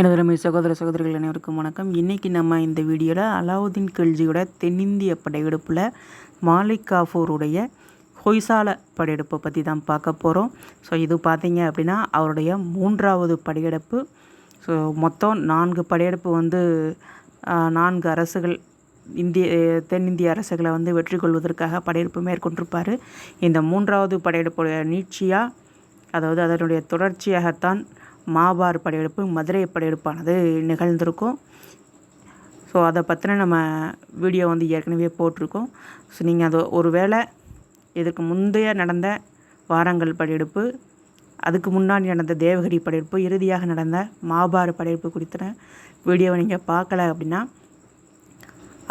எனதருமை சகோதர சகோதரிகள் அனைவருக்கும் வணக்கம். இன்றைக்கி நம்ம இந்த வீடியோவில் அலாவுதீன் கில்ஜியோட தென்னிந்திய படையெடுப்பில் மாலிக் காஃபூருடைய ஹொய்சால படையெடுப்பை பற்றி தான் பார்க்க போகிறோம் ஸோ இது பார்த்தீங்க அப்படின்னா அவருடைய மூன்றாவது படையெடுப்பு. ஸோ மொத்தம் நான்கு படையெடுப்பு வந்து நான்கு அரசுகள் இந்திய தென்னிந்திய அரசுகளை வந்து வெற்றி கொள்வதற்காக படையெடுப்பு மேற்கொண்டிருப்பார். இந்த மூன்றாவது படையெடுப்புடைய நீட்சியாக அதாவது அதனுடைய தொடர்ச்சியாகத்தான் மாபார் படையெடுப்பு மதுரை படையெடுப்பானது நிகழ்ந்திருக்கும். ஸோ அதை பற்றின நம்ம வீடியோ வந்து ஏற்கனவே போட்டிருக்கோம். ஸோ நீங்கள் அது ஒரு வேளை இதற்கு முந்தைய நடந்த வாரங்கள் படையெடுப்பு அதுக்கு முன்னாடி நடந்த தேவகிரி படையெடுப்பு இறுதியாக நடந்த மாபார படையெடுப்பு குறித்த வீடியோவை நீங்கள் பார்க்கல அப்படின்னா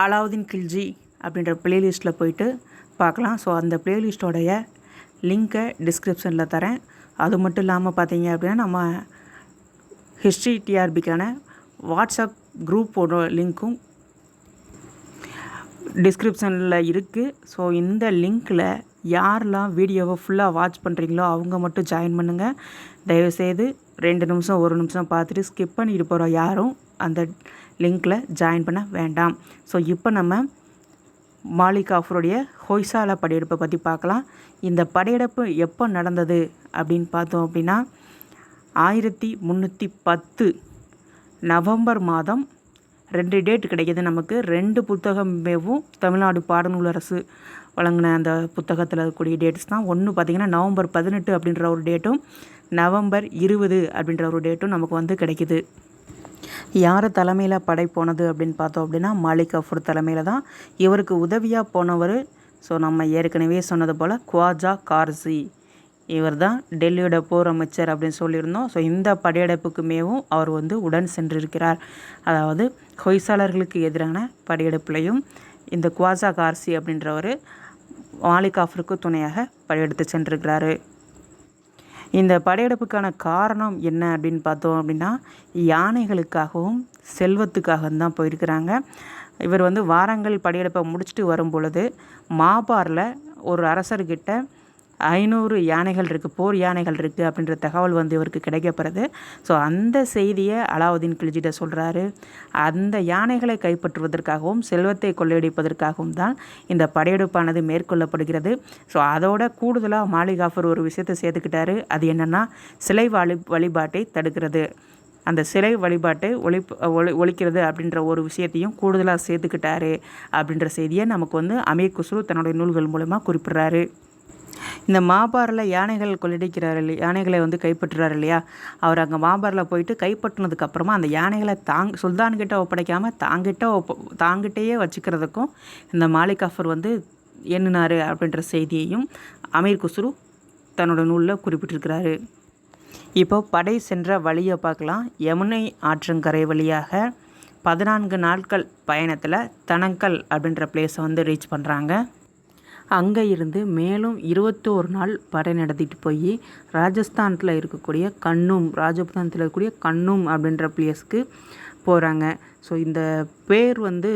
அலாவுதீன் கில்ஜி அப்படின்ற ப்ளேலிஸ்ட்டில் போயிட்டு பார்க்கலாம். ஸோ அந்த பிளேலிஸ்ட்டோடைய லிங்க்கை டிஸ்கிரிப்ஷனில் தரேன். அது மட்டும் இல்லாமல் பார்த்தீங்க அப்படின்னா நம்ம ஹிஸ்ட்ரி டிஆர்பிக்கான வாட்ஸ்அப் குரூப்போட லிங்க்கும் டிஸ்கிரிப்ஷனில் இருக்குது ஸோ இந்த லிங்க்கில் யாரெல்லாம் வீடியோவை ஃபுல்லாக வாட்ச் பண்ணுறீங்களோ அவங்க மட்டும் ஜாயின் பண்ணுங்கள் தயவுசெய்து ரெண்டு நிமிஷம் ஒரு நிமிஷம் பார்த்துட்டு ஸ்கிப் பண்ணிட்டு போகிற யாரும் அந்த லிங்க்கில் ஜாயின் பண்ண வேண்டாம். ஸோ இப்போ நம்ம மாலிக் ஆஃபருடைய ஹொய்சாலா படையெடுப்பை பற்றி பார்க்கலாம். இந்த படையெடுப்பு எப்போ நடந்தது அப்படின்னு பார்த்தோம் அப்படின்னா ஆயிரத்தி முந்நூற்றி பத்து நவம்பர் மாதம் ரெண்டு டேட் கிடைக்கிது நமக்கு. ரெண்டு புத்தகமேவும் தமிழ்நாடு பாடநூல் அரசு வழங்கின அந்த புத்தகத்தில் இருக்கக்கூடிய டேட்ஸ் தான். ஒன்று பார்த்திங்கன்னா நவம்பர் பதினெட்டு அப்படின்ற ஒரு டேட்டும் நவம்பர் இருபது அப்படின்ற ஒரு டேட்டும் நமக்கு வந்து கிடைக்கிது. யார் தலைமையில் படை போனது அப்படின்னு பார்த்தோம் அப்படின்னா மாலிக் கஃபூர் தலைமையில் தான். இவருக்கு உதவியாக போனவர் ஸோ நம்ம ஏற்கனவே சொன்னது போல் குவாஜா கார்சி. இவர் தான் டெல்லியோட போர் அமைச்சர் அப்படின்னு சொல்லியிருந்தோம். ஸோ இந்த படையெடுப்புக்குமேவும் அவர் வந்து உடன் சென்றிருக்கிறார். அதாவது ஹொய்சாளர்களுக்கு எதிரான படையெடுப்புலையும் இந்த குவாசா கார்சி அப்படின்றவர் மாலிகாஃபருக்கு துணையாக படையெடுத்து சென்றிருக்கிறாரு. இந்த படையெடுப்புக்கான காரணம் என்ன அப்படின்னு பார்த்தோம் அப்படின்னா யானைகளுக்காகவும் செல்வத்துக்காகவும் தான் போயிருக்கிறாங்க. இவர் வந்து வாரங்கள் படையெடுப்பை முடிச்சுட்டு வரும் பொழுது மாபாரில் ஒரு அரசர்கிட்ட ஐநூறு யானைகள் இருக்குது போர் யானைகள் இருக்குது அப்படின்ற தகவல் வந்து இவருக்கு கிடைக்கப்படுது. ஸோ அந்த செய்தியை அலாவுதீன் கில்ஜிட்ட சொல்கிறாரு அந்த யானைகளை கைப்பற்றுவதற்காகவும் செல்வத்தை கொள்ளையடிப்பதற்காகவும் தான் இந்த படையெடுப்பானது மேற்கொள்ளப்படுகிறது. ஸோ அதோட கூடுதலாக மாலிகாஃபர் ஒரு விஷயத்தை சேர்த்துக்கிட்டாரு. அது என்னென்னா சிலை வழி வழிபாட்டை தடுக்கிறது. அந்த சிலை வழிபாட்டை ஒளி ஒளி ஒழிக்கிறது அப்படின்ற ஒரு விஷயத்தையும் கூடுதலாக சேர்த்துக்கிட்டாரு அப்படின்ற செய்தியை நமக்கு வந்து அமீர் குஸ்ரு தன்னுடைய நூல்கள் மூலமாக குறிப்பிட்றாரு. இந்த மாபாரில் யானைகள் கொள்ளடிக்கிறார் யானைகளை வந்து கைப்பற்றுறாரு இல்லையா? அவர் அங்கே மாபாரில் போயிட்டு கைப்பற்றினதுக்கப்புறமா அந்த யானைகளை தாங் சுல்தான்கிட்ட ஒப்படைக்காமல் தாங்கிட்ட ஒப்ப தாங்கிட்டேயே வச்சுக்கிறதுக்கும் இந்த மாலிக் அஃபர் வந்து எண்ணினார் அப்படின்ற செய்தியையும் அமீர் குஸ்ரு தன்னோட நூலில் குறிப்பிட்டிருக்கிறாரு. இப்போ படை சென்ற வழியை பார்க்கலாம். யமுனை ஆற்றங்கரை வழியாக பதினான்கு நாட்கள் பயணத்தில் தனங்கல் அப்படின்ற பிளேஸை வந்து ரீச் பண்ணுறாங்க அங்கே இருந்து மேலும் இருபத்தோரு நாள் படை நடத்திட்டு போய் ராஜஸ்தானத்தில் இருக்கக்கூடிய கண்ணும் ராஜஸ்தானத்தில் இருக்கக்கூடிய கண்ணும் அப்படின்ற பிளேஸ்க்கு போகிறாங்க ஸோ இந்த பேர் வந்து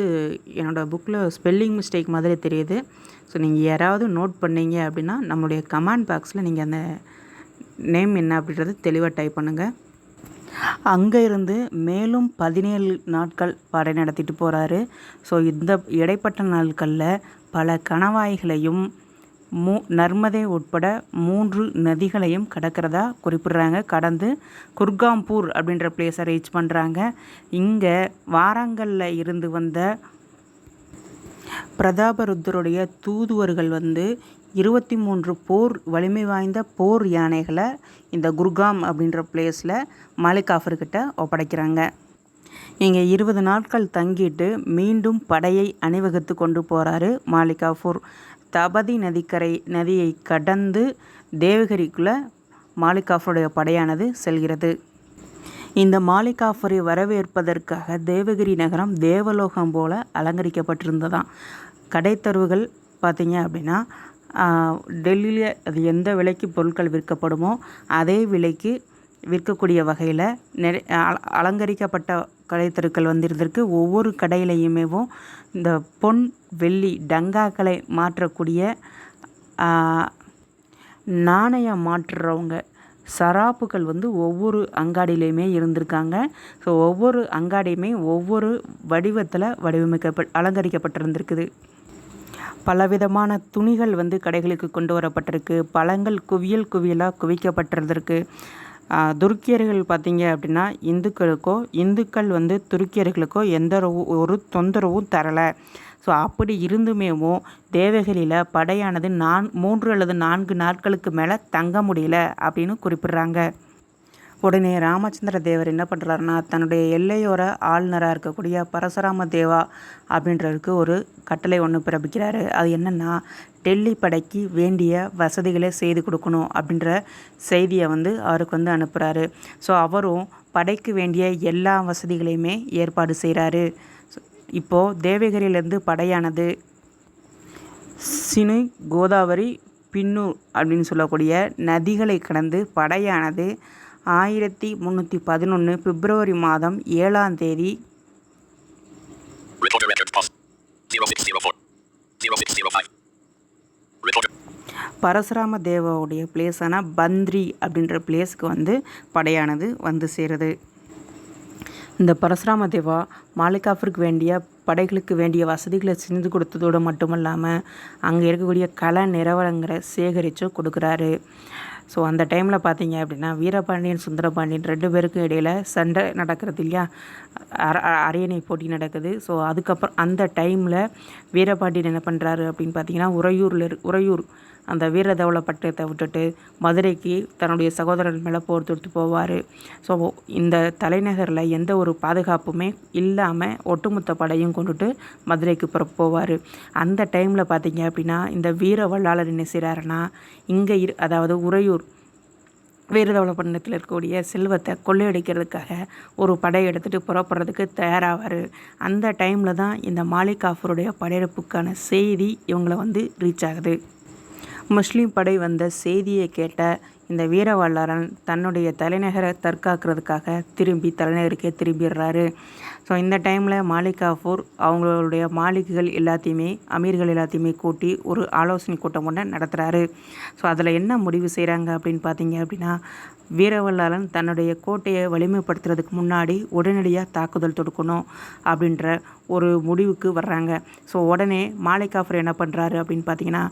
என்னோடய புக்கில் ஸ்பெல்லிங் மிஸ்டேக் மாதிரி தெரியுது. ஸோ நீங்கள் யாராவது நோட் பண்ணீங்க அப்படின்னா நம்மளுடைய கமெண்ட் பாக்ஸில் நீங்கள் அந்த நேம் என்ன அப்படின்றது தெளிவாக டைப் பண்ணுங்கள் அங்கே இருந்து மேலும் பதினேழு நாட்கள் படை நடத்திட்டு போகிறாரு ஸோ இந்த இடைப்பட்ட நாட்களில் பல கணவாய்களையும் மூ நர்மதை உட்பட மூன்று நதிகளையும் கடக்கிறதா குறிப்பிடுறாங்க. கடந்து குர்காம்பூர் அப்படின்ற பிளேஸை ரீச் பண்ணுறாங்க இங்கே வாரங்களில் இருந்து வந்த பிரதாபருத்தருடைய தூதுவர்கள் வந்து இருபத்தி மூன்று போர் வலிமை வாய்ந்த போர் யானைகளை இந்த குர்காம் அப்படின்ற பிளேஸில் மாலிக் ஆஃபர்கிட்ட ஒப்படைக்கிறாங்க. இங்கே இருபது நாட்கள் தங்கிட்டு மீண்டும் படையை அணிவகுத்து கொண்டு போகிறாரு மாலிகாஃபூர் தபதி நதிக்கரை நதியை கடந்து தேவகிரிக்குள்ளே மாலிகாஃபருடைய படையானது செல்கிறது. இந்த மாலிகாஃபரை வரவேற்பதற்காக தேவகிரி நகரம் தேவலோகம் போல அலங்கரிக்கப்பட்டிருந்ததாம். கடைத்தருவுகள் பார்த்தீங்க அப்படின்னா டெல்லியில் அது எந்த விலைக்கு பொருட்கள் விற்கப்படுமோ அதே விலைக்கு விற்கக்கூடிய வகையில் நிறை அல- அலங்கரிக்கப்பட்ட கடைத்தருக்கள் வந்திருந்திருக்கு. ஒவ்வொரு கடையிலையுமேவும் இந்த பொன் வெள்ளி டங்காக்களை மாற்றக்கூடிய நாணயம் மாற்றுறவங்க சராப்புகள் வந்து ஒவ்வொரு அங்காடியிலையுமே இருந்திருக்காங்க. ஸோ ஒவ்வொரு அங்காடியுமே ஒவ்வொரு வடிவத்தில் வடிவமைக்கப்ப அலங்கரிக்கப்பட்டிருந்திருக்குது. பலவிதமான துணிகள் வந்து கடைகளுக்கு கொண்டு வரப்பட்டிருக்கு. பழங்கள் குவியல் குவியலாக குவிக்கப்பட்டிருந்திருக்கு. துருக்கியர்கள் பார்த்தீங்க அப்படின்னா இந்துக்களுக்கோ இந்துக்கள் வந்து துருக்கியர்களுக்கோ எந்த ஒரு தொந்தரவும் தரலை. ஸோ அப்படி இருந்துமேவும் தேவகிரியில் படையானது நான் மூன்று அல்லது நான்கு நாட்களுக்கு மேலே தங்க முடியல அப்படின்னு குறிப்பிட்றாங்க. உடனே ராமச்சந்திர தேவர் என்ன பண்ணுறாருன்னா தன்னுடைய எல்லையோர ஆளுநராக இருக்கக்கூடிய பரசுராம தேவா அப்படின்றதுக்கு ஒரு கட்டளை ஒன்று பிறப்பிக்கிறாரு. அது என்னென்னா டெல்லி படைக்கு வேண்டிய வசதிகளை செய்து கொடுக்கணும் அப்படின்ற செய்தியை வந்து அவருக்கு வந்து அனுப்புகிறாரு ஸோ அவரும் படைக்கு வேண்டிய எல்லா வசதிகளையுமே ஏற்பாடு செய்கிறாரு இப்போது தேவகிரியிலேருந்து படையானது சினு கோதாவரி பின்னூர் அப்படின்னு சொல்லக்கூடிய நதிகளை கடந்து படையானது ஆயிரத்தி முந்நூற்றி பதினொன்று பிப்ரவரி மாதம் ஏழாம் தேதி. பரசுராம தேவாவுடைய பிளேஸான பந்த்ரி அப்படின்ற பிளேஸ்க்கு வந்து படையானது வந்து சேருது. இந்த பரசுராம தேவா மாலிகாஃபருக்கு வேண்டிய படைகளுக்கு வேண்டிய வசதிகளை செஞ்சு கொடுத்ததோடு மட்டும் இல்லாமல் அங்கே இருக்கக்கூடிய கலை நிறவரங்களை சேகரித்து கொடுக்குறாரு. ஸோ அந்த டைமில் பார்த்தீங்க அப்படின்னா வீரபாண்டியன் சுந்தரபாண்டியன் ரெண்டு பேருக்கும் இடையில் சண்டை நடக்கிறது இல்லையா? அரியணை போட்டி நடக்குது. ஸோ அதுக்கப்புறம் அந்த டைமில் வீரபாண்டியன் என்ன பண்ணுறாரு அப்படின்னு பார்த்தீங்கன்னா உறையூரில் உறையூர் அந்த வீரதவள பட்டத்தை விட்டுட்டு மதுரைக்கு தன்னுடைய சகோதரன் மேலே போர் தொடுத்து போவார். ஸோ இந்த தலைநகரில் எந்த ஒரு பாதுகாப்புமே இல்லாமல் ஒட்டுமொத்த படையும் கொண்டுட்டு மதுரைக்கு புற போவார். அந்த டைமில் பார்த்தீங்க அப்படின்னா இந்த வீர வல்லாளர் என்ன செய்கிறாருன்னா இங்கே இரு அதாவது உறையூர் வீரதவளப்பட்டினத்தில் இருக்கக்கூடிய செல்வத்தை கொள்ளையடிக்கிறதுக்காக ஒரு படை எடுத்துகிட்டு புறப்படுறதுக்கு தயாராவார். அந்த டைமில் தான் இந்த மாலிகாஃபருடைய படையெடுப்புக்கான செய்தி இவங்களை வந்து ரீச் ஆகுது. முஸ்லீம் படை வந்த செய்தியை கேட்ட இந்த வீரவல்லாரன் தன்னுடைய தலைநகரை தற்காக்கிறதுக்காக திரும்பி தலைநகருக்கே திரும்பிடுறாரு. ஸோ இந்த டைமில் மாலிகாஃபூர் அவங்களுடைய மாளிகைகள் எல்லாத்தையுமே அமீர்கள் எல்லாத்தையுமே கூட்டி ஒரு ஆலோசனை கூட்டம் ஒன்று நடத்துகிறாரு ஸோ அதில் என்ன முடிவு செய்கிறாங்க அப்படின்னு பார்த்தீங்க அப்படின்னா வீரவல்லாளன் தன்னுடைய கோட்டையை வலிமைப்படுத்துறதுக்கு முன்னாடி உடனடியாக தாக்குதல் தொடுக்கணும் அப்படின்ற ஒரு முடிவுக்கு வர்றாங்க. ஸோ உடனே மாலிகாஃபர் என்ன பண்ணுறாரு அப்படின்னு பார்த்தீங்கன்னா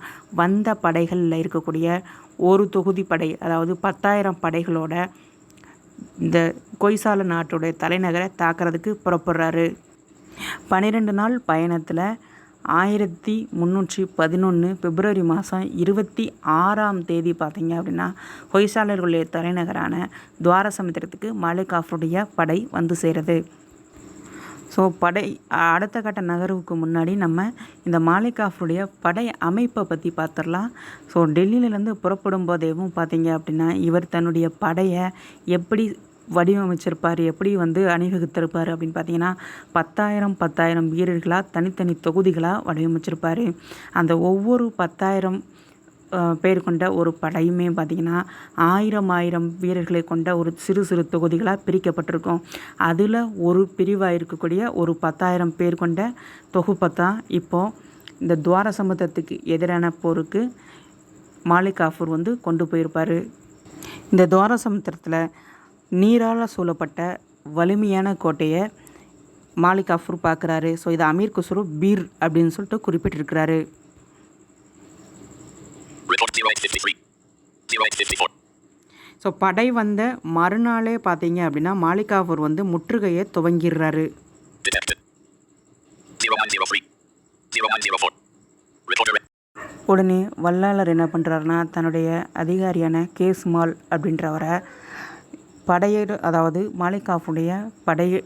வந்த படைகளில் இருக்கக்கூடிய ஒரு தொகுதி படை அதாவது பத்தாயிரம் படைகளோட இந்த கொய்சால நாட்டுடைய தலைநகரை தாக்கிறதுக்கு புறப்படுறாரு. பன்னிரெண்டு நாள் பயணத்தில் ஆயிரத்தி முந்நூற்றி பதினொன்று பிப்ரவரி மாதம் இருபத்தி ஆறாம் தேதி பார்த்தீங்க அப்படின்னா ஹொய்சாலர்களுடைய தலைநகரான துவாரசமுத்திரத்துக்கு மாலிகாஃபருடைய படை வந்து சேருது. ஸோ படை அடுத்த கட்ட நகர்வுக்கு முன்னாடி நம்ம இந்த மாலிகாஃபுடைய படை அமைப்பை பற்றி பார்த்துடலாம். ஸோ டெல்லியிலேருந்து புறப்படும் போதேவும் பார்த்தீங்க அப்படின்னா இவர் தன்னுடைய படையை எப்படி வடிவமைச்சிருப்பார் எப்படி வந்து அணிவகுத்திருப்பார் அப்படின்னு பார்த்தீங்கன்னா பத்தாயிரம் பத்தாயிரம் வீரர்களாக தனித்தனி தொகுதிகளாக வடிவமைச்சிருப்பார். அந்த ஒவ்வொரு பத்தாயிரம் பேர் கொண்ட ஒரு படையுமே பார்த்திங்கன்னா ஆயிரம் ஆயிரம் வீரர்களை கொண்ட ஒரு சிறு சிறு தொகுதிகளாக பிரிக்கப்பட்டிருக்கும். அதில் ஒரு பிரிவாக இருக்கக்கூடிய ஒரு பத்தாயிரம் பேர் கொண்ட தொகுப்பை தான் இப்போது இந்த துவார சமுத்திரத்துக்கு எதிரான போருக்கு மாலிக் ஆஃபூர் வந்து கொண்டு போயிருப்பார். இந்த துவார சமுத்திரத்தில் நீரால் சூழப்பட்ட வலிமையான கோட்டையை மாலிக் காஃபூர் பார்க்குறாரு. ஸோ இதை அமீர் குஸ்ரு பீர் அப்படின்னு சொல்லிட்டு குறிப்பிட்டிருக்கிறாரு. ஸோ படை வந்த மறுநாளே பார்த்தீங்க அப்படின்னா மாலிகாஃபூர் வந்து முற்றுகையை துவங்கிடுறாரு. உடனே வல்லாளர் என்ன பண்ணுறாருன்னா தன்னுடைய அதிகாரியான கேஸ்மால் அப்படின்றவரை படையர் அதாவது மாலிகாஃபுடைய படைய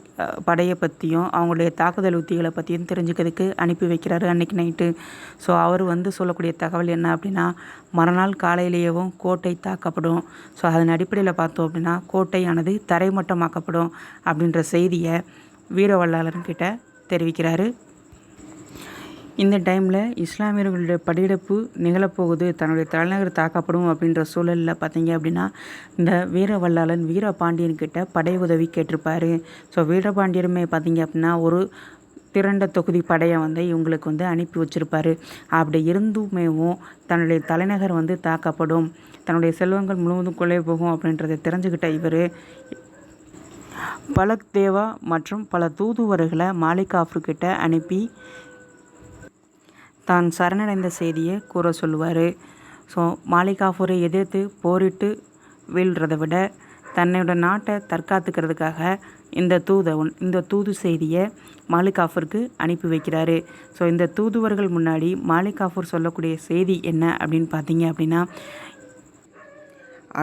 படையை பற்றியும் அவங்களுடைய தாக்குதல் உத்திகளை பற்றியும் தெரிஞ்சுக்கிறதுக்கு அனுப்பி வைக்கிறாரு அன்றைக்கி நைட்டு. ஸோ அவர் வந்து சொல்லக்கூடிய தகவல் என்ன அப்படின்னா மறுநாள் காலையிலேயேவும் கோட்டை தாக்கப்படும். ஸோ அதன் அடிப்படையில் பார்த்தோம் அப்படின்னா கோட்டையானது தரைமட்டமாக்கப்படும் அப்படின்ற செய்தியை வீரவல்லாளர்கிட்ட தெரிவிக்கிறாரு. இந்த டைமில் இஸ்லாமியர்களுடைய படையெடுப்பு நிகழப்போகுது. தன்னுடைய தலைநகர் தாக்கப்படும் அப்படின்ற சூழலில் பார்த்தீங்க அப்படின்னா இந்த வீரவல்லாளன் வீரபாண்டியன்கிட்ட படை உதவி கேட்டிருப்பார். ஸோ வீரபாண்டியருமே பார்த்தீங்க அப்படின்னா ஒரு திரண்ட தொகுதி படையை வந்து இவங்களுக்கு வந்து அனுப்பி வச்சுருப்பாரு. அப்படி இருந்துமேவும் தன்னுடைய தலைநகர் வந்து தாக்கப்படும். தன்னுடைய செல்வங்கள் முழுவதும் கொள்ளை போகும் அப்படின்றத தெரிஞ்சுக்கிட்ட இவர். பலக் தேவா மற்றும் பல தூதுவர்களை மாலிகாஃபர்கிட்ட அனுப்பி தான் சரணடைந்த செய்தியை கூற சொல்லுவார். ஸோ மாலிகாஃபூரை எதிர்த்து போரிட்டு வீழ்கிறத விட தன்னோட நாட்டை தற்காத்துக்கிறதுக்காக இந்த தூத இந்த தூது செய்தியை மாலிகாஃபருக்கு அனுப்பி வைக்கிறாரு. ஸோ இந்த தூதுவர்கள் முன்னாடி மாலிகாஃபூர் சொல்லக்கூடிய செய்தி என்ன அப்படின்னு பார்த்தீங்க அப்படின்னா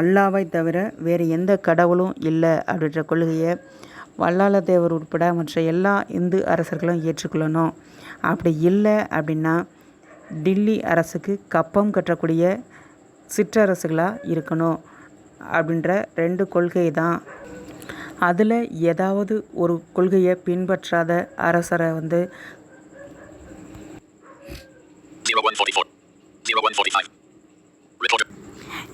அல்லாவை தவிர வேறு எந்த கடவுளும் இல்லை அப்படின்ற கொள்கையை வல்லாள தேவர் உட்பட மற்ற எல்லா இந்து அரசர்களும் ஏற்றுக்கொள்ளணும். அப்படி இல்லை அப்படின்னா டில்லி அரசுக்கு கப்பம் கட்டக்கூடிய சிற்றரசுகளாக இருக்கணும் அப்படின்ற ரெண்டு கொள்கை தான் அதில் ஏதாவது ஒரு கொள்கையை பின்பற்றாத அரசரை வந்து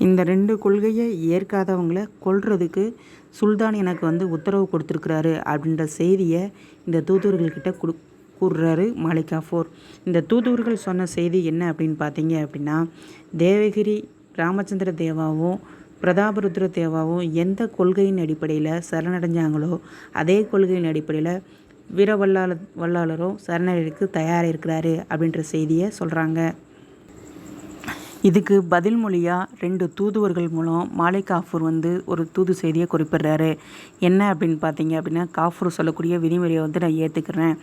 இந்த ரெண்டு கொள்கையை ஏற்காதவங்களை கொள்றதுக்கு சுல்தான் எனக்கு வந்து உத்தரவு கொடுத்துருக்குறாரு அப்படின்ற செய்தியை இந்த தூதுவர்கள்கிட்ட கொடு கூறுறாரு மாலிகாஃபோர் இந்த தூதுவர்கள் சொன்ன செய்தி என்ன அப்படின்னு பார்த்தீங்க அப்படின்னா தேவகிரி ராமச்சந்திர தேவாவும் பிரதாபருத்ர தேவாவும் எந்த கொள்கையின் அடிப்படையில் சரணடைஞ்சாங்களோ அதே கொள்கையின் அடிப்படையில் வீர வல்லாள வல்லாளரும் சரணடைக்கு தயாராக இருக்கிறாரு அப்படின்ற செய்தியை சொல்கிறாங்க இதுக்கு பதில் மொழியாக ரெண்டு தூதுவர்கள் மூலம் மாலை காஃபூர் வந்து ஒரு தூது செய்தியை குறிப்பிடுறாரு. என்ன அப்படின்னு பார்த்தீங்க அப்படின்னா காஃபூர் சொல்லக்கூடிய விதிமுறையை வந்து நான் ஏற்றுக்கிறேன்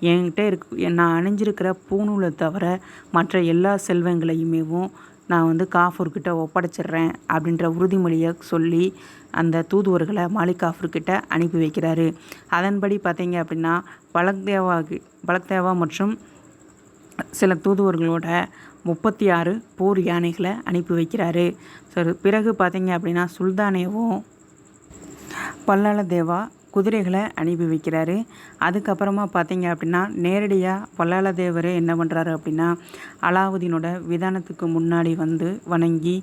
என்கிட்ட இருக்கு நான் அணிஞ்சிருக்கிற பூணூலை தவிர மற்ற எல்லா செல்வங்களையுமேவும் நான் வந்து காஃபூர்கிட்ட ஒப்படைச்சிட்றேன் அப்படின்ற உறுதிமொழியை சொல்லி அந்த தூதுவர்களை மாலிக் காஃபூர்கிட்ட அனுப்பி வைக்கிறாரு. அதன்படி பார்த்தீங்க அப்படின்னா பலக்தேவா பலக்தேவா மற்றும் சில தூதுவர்களோட முப்பத்தி ஆறு போர் யானைகளை அனுப்பி வைக்கிறாரு. சரி பிறகு பார்த்தீங்க அப்படின்னா சுல்தானேவும் பல்லாள தேவா குதிரைகளை அனுப்பி வைக்கிறாரு. அதுக்கப்புறமா பார்த்தீங்க அப்படின்னா நேரடியாக பல்லாள தேவர் என்ன பண்ணுறாரு அப்படின்னா அலாவுதீனோட விதானத்துக்கு முன்னாடி வந்து வணங்கி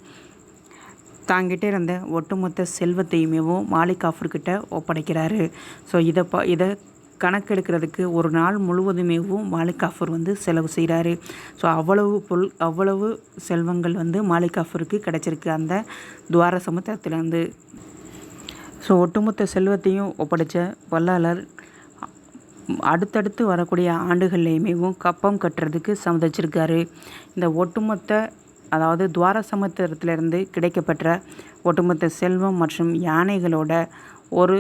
தாங்கிட்டே இருந்த ஒட்டுமொத்த செல்வத்தையுமேவும் மாலிக் ஆஃபர்கிட்ட ஒப்படைக்கிறாரு. ஸோ இதை ப இதை கணக்கெடுக்கிறதுக்கு ஒரு நாள் முழுவதுமேவும் மாலிக் ஆஃபர் வந்து செலவு செய்கிறாரு ஸோ அவ்வளவு பொல் அவ்வளவு செல்வங்கள் வந்து மாலிக் ஆஃபருக்கு கிடச்சிருக்கு. அந்த துவார சமுத்திரத்துலேருந்து ஸோ ஒட்டுமொத்த செல்வத்தையும் ஒப்படைச்ச வல்லாளர் அடுத்தடுத்து வரக்கூடிய ஆண்டுகள்லையுமேவும் கப்பம் கட்டுறதுக்கு சம்மதிச்சிருக்காரு. இந்த ஒட்டுமொத்த அதாவது துவார சமுத்திரத்திலிருந்து கிடைக்கப்பெற்ற ஒட்டுமொத்த செல்வம் மற்றும் யானைகளோட ஒரு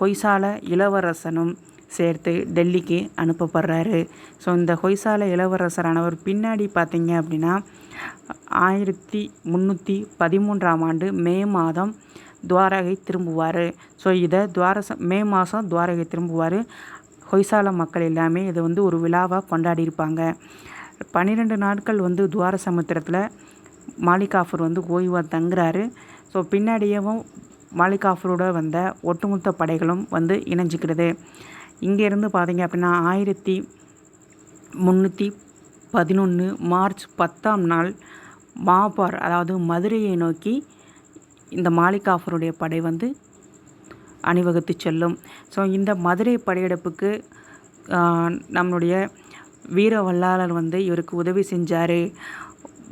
கொய்சால இளவரசனும் சேர்த்து டெல்லிக்கு அனுப்பப்படுறாரு. ஸோ இந்த ஹொய்சால இளவரசரானவர் பின்னாடி பார்த்தீங்க அப்படின்னா ஆயிரத்தி முந்நூற்றி பதிமூன்றாம் ஆண்டு மே மாதம் துவாரகை திரும்புவார். ஸோ இதை துவாரச மே மாதம் துவாரகை திரும்புவார். ஹொய்சால மக்கள் எல்லாமே இதை வந்து ஒரு விழாவாக கொண்டாடியிருப்பாங்க. பன்னிரெண்டு நாட்கள் வந்து துவார சமுத்திரத்தில் மாலிகாஃபர் வந்து ஓய்வாக தங்குறாரு. ஸோ பின்னாடியவும் மாலிகாஃபரோட வந்த ஒட்டுமொத்த படைகளும் வந்து இணைஞ்சிக்கிறது. இங்கேருந்து பார்த்தீங்க அப்படின்னா ஆயிரத்தி முந்நூற்றி பதினொன்று மார்ச் பத்தாம் நாள் மாபார் அதாவது மதுரையை நோக்கி இந்த மாலிகாஃபருடைய படை வந்து அணிவகுத்து செல்லும். ஸோ இந்த மதுரை படையெடுப்புக்கு நம்மளுடைய வீர வல்லாளர் வந்து இவருக்கு உதவி செஞ்சார்.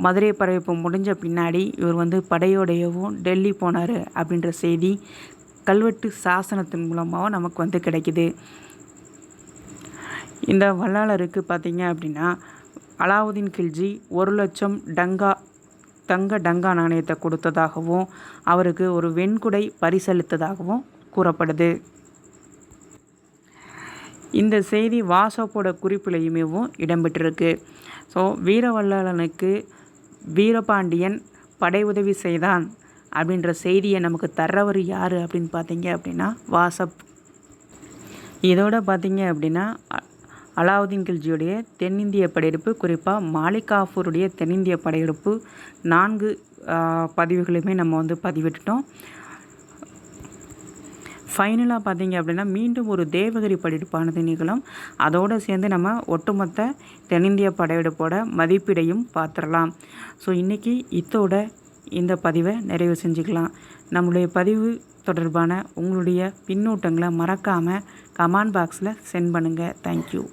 மதுரை படையெடுப்பு முடிஞ்ச பின்னாடி இவர் வந்து படையோடையவும் டெல்லி போனார் அப்படின்ற செய்தி கல்வெட்டு சாசனத்தின் மூலமாக நமக்கு வந்து கிடைக்கிது. இந்த வல்லாளருக்கு பார்த்தீங்க அப்படின்னா அலாவுதீன் கில்ஜி ஒரு லட்சம் டங்கா தங்க டங்கா நாணயத்தை கொடுத்ததாகவும் அவருக்கு ஒரு வெண்குடை பரிசளித்ததாகவும் கூறப்படுது. இந்த செய்தி வாசப்போட குறிப்பிலையுமேவும் இடம்பெற்றிருக்கு. ஸோ வீரவல்லனுக்கு வீரபாண்டியன் படை உதவி செய்தான் அப்படின்ற செய்தியை நமக்கு தர்றவர் யார் அப்படின்னு பார்த்தீங்க அப்படின்னா வாசப். இதோட பார்த்தீங்க அப்படின்னா அலாவுதீன் கில்ஜியுடைய தென்னிந்திய படையெடுப்பு குறிப்பாக மாலிகாஃபூருடைய தென்னிந்திய படையெடுப்பு. நான்கு பதிவுகளையுமே நம்ம வந்து பதிவிட்டுட்டோம். ஃபைனலாக பார்த்தீங்க அப்படின்னா மீண்டும் ஒரு தேவகிரி படையெடுப்பானது நிகழும். அதோடு சேர்ந்து நம்ம ஒட்டுமொத்த தென்னிந்திய படையெடுப்போட மதிப்பீடையும் பார்த்துடலாம். ஸோ இன்றைக்கி இத்தோட இந்த பதிவை நிறைவு செஞ்சுக்கலாம். நம்மளுடைய பதிவு தொடர்பான உங்களுடைய பின்னூட்டங்களை மறக்காமல் கமெண்ட் பாக்ஸில் சென்ட் பண்ணுங்கள் தேங்க்யூ